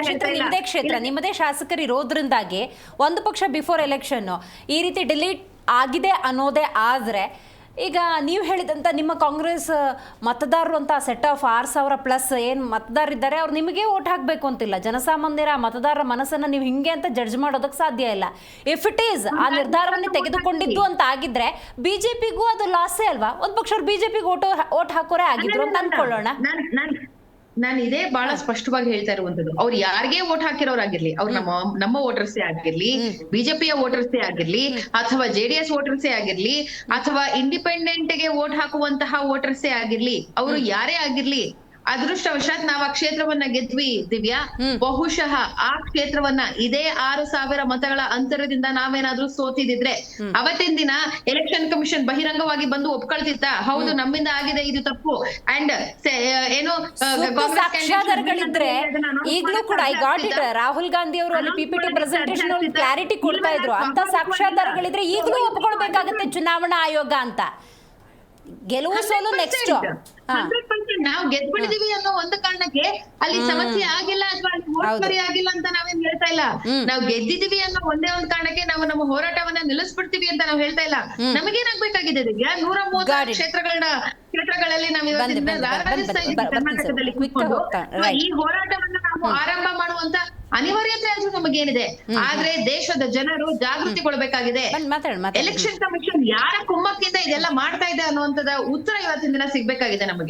ಕ್ಷೇತ್ರ ನಿಮ್ಮದೇ ಕ್ಷೇತ್ರ ನಿಮ್ಮದೇ ಶಾಸಕರು ಇರೋದ್ರಿಂದಾಗಿ ಒಂದು ಪಕ್ಷ ಬಿಫೋರ್ ಎಲೆಕ್ಷನ್ ಈ ರೀತಿ ಡಿಲೀಟ್ ಆಗಿದೆ ಅನ್ನೋದೇ ಆದ್ರೆ ಈಗ ನೀವು ಹೇಳಿದಂತ ನಿಮ್ಮ ಕಾಂಗ್ರೆಸ್ ಮತದಾರರು ಅಂತ ಸೆಟ್ ಆಫ್ ಆರು ಸಾವಿರ ಪ್ಲಸ್ ಏನು ಮತದಾರರಿದ್ದಾರೆ ಅವ್ರು ನಿಮಗೆ ಓಟ್ ಹಾಕಬೇಕು ಅಂತಿಲ್ಲ. ಜನಸಾಮಾನ್ಯರ ಮತದಾರರ ಮನಸ್ಸನ್ನ ನೀವು ಹಿಂಗೆ ಅಂತ ಜಡ್ಜ್ ಮಾಡೋದಕ್ಕೆ ಸಾಧ್ಯ ಇಲ್ಲ. ಇಫ್ ಇಟ್ ಈಸ್ ಆ ನಿರ್ಧಾರವನ್ನು ತೆಗೆದುಕೊಂಡಿದ್ದು ಅಂತ ಆಗಿದ್ರೆ ಬಿಜೆಪಿಗೂ ಅದು ಲಾಸೇ ಅಲ್ವಾ? ಒಂದು ಪಕ್ಷ ಅವ್ರು ಬಿಜೆಪಿಗೆ ಓಟು ಓಟ್ ಹಾಕೋರೇ ಆಗಿದ್ರು ಅಂತ ಅನ್ಕೊಳ್ಳೋಣ. ನಾನ್ ಇದೇ ಬಹಳ ಸ್ಪಷ್ಟವಾಗಿ ಹೇಳ್ತಾ ಇರುವಂತದ್ದು. ಅವ್ರು ಯಾರಿಗೆ ವೋಟ್ ಹಾಕಿರೋರಾಗಿರ್ಲಿ ಅವ್ರು ನಮ್ಮ ನಮ್ಮ ವೋಟರ್ಸೇ ಆಗಿರ್ಲಿ ಬಿಜೆಪಿಯ ವೋಟರ್ಸೇ ಆಗಿರ್ಲಿ ಅಥವಾ ಜೆಡಿಎಸ್ ವೋಟರ್ಸೇ ಆಗಿರ್ಲಿ ಅಥವಾ ಇಂಡಿಪೆಂಡೆಂಟ್ಗೆ ವೋಟ್ ಹಾಕುವಂತಹ ವೋಟರ್ಸೇ ಆಗಿರ್ಲಿ ಅವರು ಯಾರೇ ಆಗಿರ್ಲಿ ಅದೃಷ್ಟವಶಾತ್ ನಾವ್ ಆ ಕ್ಷೇತ್ರವನ್ನ ಗೆದ್ವಿ ದಿವ್ಯಾ. ಬಹುಶಃ ಆ ಕ್ಷೇತ್ರವನ್ನ ಇದೇ ಆರು ಸಾವಿರ ಮತಗಳ ಅಂತರದಿಂದ ನಾವೇನಾದ್ರೂ ಸೋತಿದಿದ್ರೆ ಅವತ್ತಿನ ದಿನ ಎಲೆಕ್ಷನ್ ಕಮಿಷನ್ ಬಹಿರಂಗವಾಗಿ ಬಂದು ಒಪ್ಕೊಳ್ತಿತ್ತ? ಹೌದು ನಮ್ಮಿಂದ ಆಗಿದೆ ಇದು ತಪ್ಪು. ಅಂಡ್ ಏನು ಈಗಲೂ ಕೂಡ I got it Rahul Gandhi ಅವರು ಅಲ್ಲಿ ಪಿಪಿಟಿ ಪ್ರೆಸೆಂಟೇಷನ್ ಅಲ್ಲಿ ಕ್ಲಾರಿಟಿ ಕೊಡ್ತಾ ಇದ್ರು. ಅಂತ ಸಾಕ್ಷ್ಯಾಧಾರಗಳಿದ್ರೆ ಈಗಲೂ ಒಪ್ಕೊಳ್ಬೇಕಾಗುತ್ತೆ ಚುನಾವಣಾ ಆಯೋಗ ಅಂತ. ಗೆಲುವು ಸೋಲು ನೆಕ್ಸ್ಟ್ ನಾವು ಗೆದ್ಬಿಟ್ಟಿದೀವಿ ಅನ್ನೋ ಒಂದು ಕಾರಣಕ್ಕೆ ಅಲ್ಲಿ ಸಮಸ್ಯೆ ಆಗಿಲ್ಲ ಅಥವಾ ಅಲ್ಲಿ ಆಗಿಲ್ಲ ಅಂತ ನಾವೇನ್ ಹೇಳ್ತಾ ಇಲ್ಲ. ನಾವು ಗೆದ್ದಿದೀವಿ ಅನ್ನೋ ಒಂದೇ ಒಂದ್ ಕಾರಣಕ್ಕೆ ನಾವು ನಮ್ಮ ಹೋರಾಟವನ್ನ ನಿಲ್ಲಿಸ್ಬಿಡ್ತೀವಿ ಅಂತ ನಾವು ಹೇಳ್ತಾ ಇಲ್ಲ. ನಮಗೇನಾಗ್ಬೇಕಾಗಿದೆ ನೂರ ಮೂವತ್ತು. ಕ್ಷೇತ್ರಗಳನ್ನ ಕ್ಷೇತ್ರಗಳಲ್ಲಿ ನಾವು. ಕರ್ನಾಟಕದಲ್ಲಿ ಈ ಹೋರಾಟವನ್ನ ನಾವು ಆರಂಭ ಮಾಡುವಂತ ಅನಿವಾರ್ಯತೆ ಅದು ನಮಗೇನಿದೆ. ಆದ್ರೆ ದೇಶದ ಜನರು ಜಾಗೃತಿಗೊಳ್ಬೇಕಾಗಿದೆ ಎಲೆಕ್ಷನ್ ಕಮಿಷನ್ ಯಾರ ಕುಮ್ಮಕ್ಕಿಂದ ಇದೆಲ್ಲ ಮಾಡ್ತಾ ಇದೆ ಅನ್ನುವಂಥದ ಉತ್ತರ ಇವತ್ತಿನ ದಿನ ಸಿಗ್ಬೇಕಾಗಿದೆ ನಮಗೆ.